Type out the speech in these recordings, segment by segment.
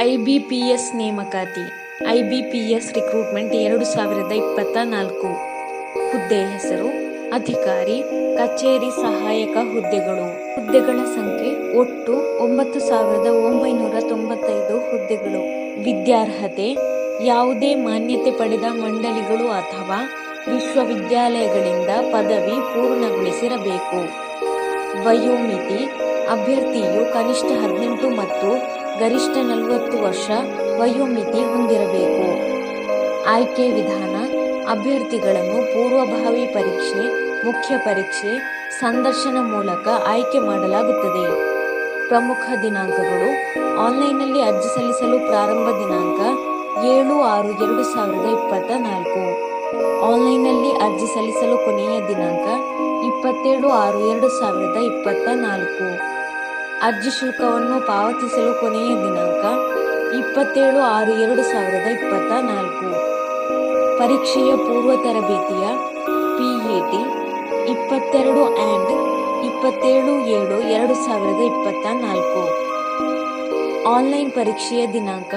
IBPS ನೇಮಕಾತಿ, I B P S recruitment ಎರಡು ಸಾವಿರದ ಇಪ್ಪತ್ತ ನಾಲ್ಕು ಹುದ್ದೆ ಹೆಸರು, ಅಧಿಕಾರಿ, ಕಚೇರಿ ಸಹಾಯಕ ಹುದ್ದೆಗಳು. ಹುದ್ದೆಗಳ ಸಂಖ್ಯೆ ಒಟ್ಟು ಒಂಬತ್ತು ಸಾವಿರದ ಒಂಬೈನೂರ ತೊಂಬತ್ತೈದು ಹುದ್ದೆಗಳು. ವಿದ್ಯಾರ್ಹತೆ, ಯಾವುದೇ ಮಾನ್ಯತೆ ಪಡೆದ ಮಂಡಳಿಗಳು ಅಥವಾ ವಿಶ್ವವಿದ್ಯಾಲಯಗಳಿಂದ ಪದವಿ ಪೂರ್ಣಗೊಳಿಸಿರಬೇಕು. ವಯೋಮಿತಿ, ಅಭ್ಯರ್ಥಿಯು ಕನಿಷ್ಠ ಹದಿನೆಂಟು ಮತ್ತು ಗರಿಷ್ಠ ನಲವತ್ತು ವರ್ಷ ವಯೋಮಿತಿ ಹೊಂದಿರಬೇಕು. ಆಯ್ಕೆ ವಿಧಾನ, ಅಭ್ಯರ್ಥಿಗಳನ್ನು ಪೂರ್ವಭಾವಿ ಪರೀಕ್ಷೆ, ಮುಖ್ಯ ಪರೀಕ್ಷೆ, ಸಂದರ್ಶನ ಮೂಲಕ ಆಯ್ಕೆ ಮಾಡಲಾಗುತ್ತದೆ. ಪ್ರಮುಖ ದಿನಾಂಕಗಳು, ಆನ್ಲೈನ್ನಲ್ಲಿ ಅರ್ಜಿ ಸಲ್ಲಿಸಲು ಪ್ರಾರಂಭ ದಿನಾಂಕ ಏಳು ಆರು ಎರಡು ಸಾವಿರದ ಇಪ್ಪತ್ತ ನಾಲ್ಕು ಆನ್ಲೈನ್ನಲ್ಲಿ ಅರ್ಜಿ ಸಲ್ಲಿಸಲು ಕೊನೆಯ ದಿನಾಂಕ ಇಪ್ಪತ್ತೇಳು ಆರು ಎರಡು ಸಾವಿರದ ಇಪ್ಪತ್ತ ನಾಲ್ಕು ಅರ್ಜಿ ಶುಲ್ಕವನ್ನು ಪಾವತಿಸಲು ಕೊನೆಯ ದಿನಾಂಕ ಇಪ್ಪತ್ತೇಳು ಆರು ಎರಡು ಸಾವಿರದ ಇಪ್ಪತ್ತ ನಾಲ್ಕು ಪರೀಕ್ಷೆಯ ಪೂರ್ವ ತರಬೇತಿಯ ಪಿಎಟಿ ಇಪ್ಪತ್ತೆರಡು ಆ್ಯಂಡ್ ಇಪ್ಪತ್ತೇಳು ಏಳು ಎರಡು ಸಾವಿರದ ಇಪ್ಪತ್ತ ನಾಲ್ಕು ಆನ್ಲೈನ್ ಪರೀಕ್ಷೆಯ ದಿನಾಂಕ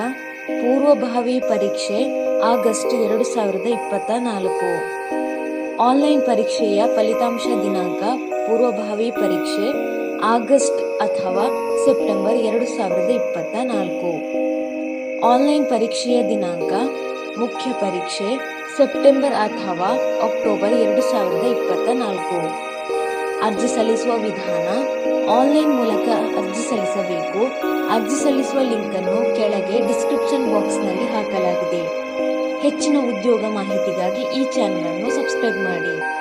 ಪೂರ್ವಭಾವಿ ಪರೀಕ್ಷೆ ಆಗಸ್ಟ್ ಎರಡು ಸಾವಿರದ ಇಪ್ಪತ್ತ ನಾಲ್ಕು ಆನ್ಲೈನ್ ಪರೀಕ್ಷೆಯ ಫಲಿತಾಂಶ ದಿನಾಂಕ ಪೂರ್ವಭಾವಿ ಪರೀಕ್ಷೆ ಆಗಸ್ಟ್ ಅಥವಾ ಸೆಪ್ಟೆಂಬರ್ ಎರಡು ಸಾವಿರದ ಇಪ್ಪತ್ತ ನಾಲ್ಕು ಆನ್ಲೈನ್ ಪರೀಕ್ಷೆಯ ದಿನಾಂಕ, ಮುಖ್ಯ ಪರೀಕ್ಷೆ, ಸೆಪ್ಟೆಂಬರ್ ಅಥವಾ ಅಕ್ಟೋಬರ್ ಎರಡು ಸಾವಿರದ ಇಪ್ಪತ್ತ ನಾಲ್ಕು ಅರ್ಜಿ ಸಲ್ಲಿಸುವ ವಿಧಾನ, ಆನ್ಲೈನ್ ಮೂಲಕ ಅರ್ಜಿ ಸಲ್ಲಿಸಬೇಕು. ಅರ್ಜಿ ಸಲ್ಲಿಸುವ ಲಿಂಕನ್ನು ಕೆಳಗೆ ಡಿಸ್ಕ್ರಿಪ್ಷನ್ ಬಾಕ್ಸ್ನಲ್ಲಿ ಹಾಕಲಾಗಿದೆ. ಹೆಚ್ಚಿನ ಉದ್ಯೋಗ ಮಾಹಿತಿಗಾಗಿ ಈ ಚಾನೆಲ್ ಅನ್ನು ಸಬ್ಸ್ಕ್ರೈಬ್ ಮಾಡಿ.